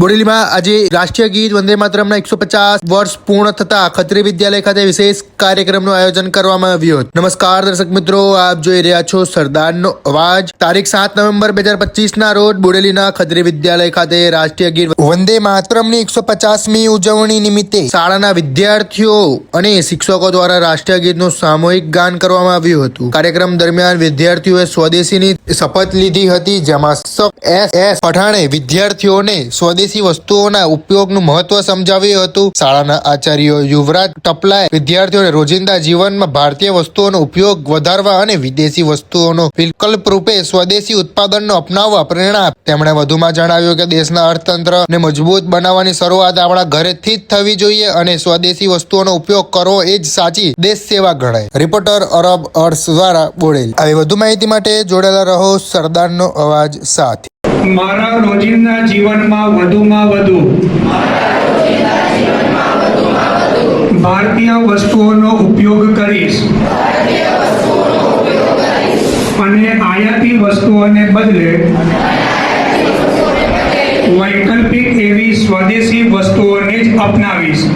બોડેલીમાં આજે રાષ્ટ્રીય ગીત વંદે માતરમના એકસો પચાસ વર્ષ પૂર્ણ થતા ખત્રી વિદ્યાલય ખાતે વિશેષ કાર્યક્રમનું આયોજન કરવામાં આવ્યું નમસ્કાર દર્શક મિત્રો, આપ જોઈ રહ્યા છો સરદારનો અવાજ. તારીખ સાત નવેમ્બર બે હજાર પચીસના રોજ બોડેલીના ખત્રી વિદ્યાલય ખાતે રાષ્ટ્રીય ગીત વંદે માતરમની એકસો પચાસમી ઉજવણી નિમિત્તે શાળાના વિદ્યાર્થીઓ અને શિક્ષકો દ્વારા રાષ્ટ્રીય ગીતનું સામૂહિક ગાન કરવામાં આવ્યું હતું. કાર્યક્રમ દરમિયાન વિદ્યાર્થીઓએ સ્વદેશીની શપથ લીધી હતી, જેમાં એસ એસ પઠાણે વિદ્યાર્થીઓને સ્વદેશી વસ્તુઓના ઉપયોગનું મહત્વ સમજાવ્યું હતું. શાળાના આચાર્યો યુવરાજ ટપલાએ વિદ્યાર્થીઓને રોજિંદા જીવનમાં ભારતીય વસ્તુઓનો ઉપયોગ વધારવા અને વિદેશી વસ્તુઓનો વિકલ્પ રૂપે સ્વદેશી ઉત્પાદનનો અપનાવવા પ્રેરણા. તેમણે વધુમાં જણાવ્યું કે દેશના અર્થતંત્રને મજબૂત બનાવવાની શરૂઆત આપણા ઘરેથી જ થવી જોઈએ અને સ્વદેશી વસ્તુઓનો ઉપયોગ કરવો એ જ સાચી દેશ સેવા ગણાય. રિપોર્ટર અરબ અર્સ દ્વારા બોડેલ આવી વધુ માહિતી માટે જોડાયેલા રહો સરદારનો અવાજ સાથે. મારા રોજિંદા જીવનમાં વધુમાં વધુ. ભારતીય વસ્તુઓનો ઉપયોગ કરીશ. અને આયાતી વસ્તુઓને બદલે વૈકલ્પિક એવી સ્વદેશી વસ્તુઓને જ અપનાવીશ.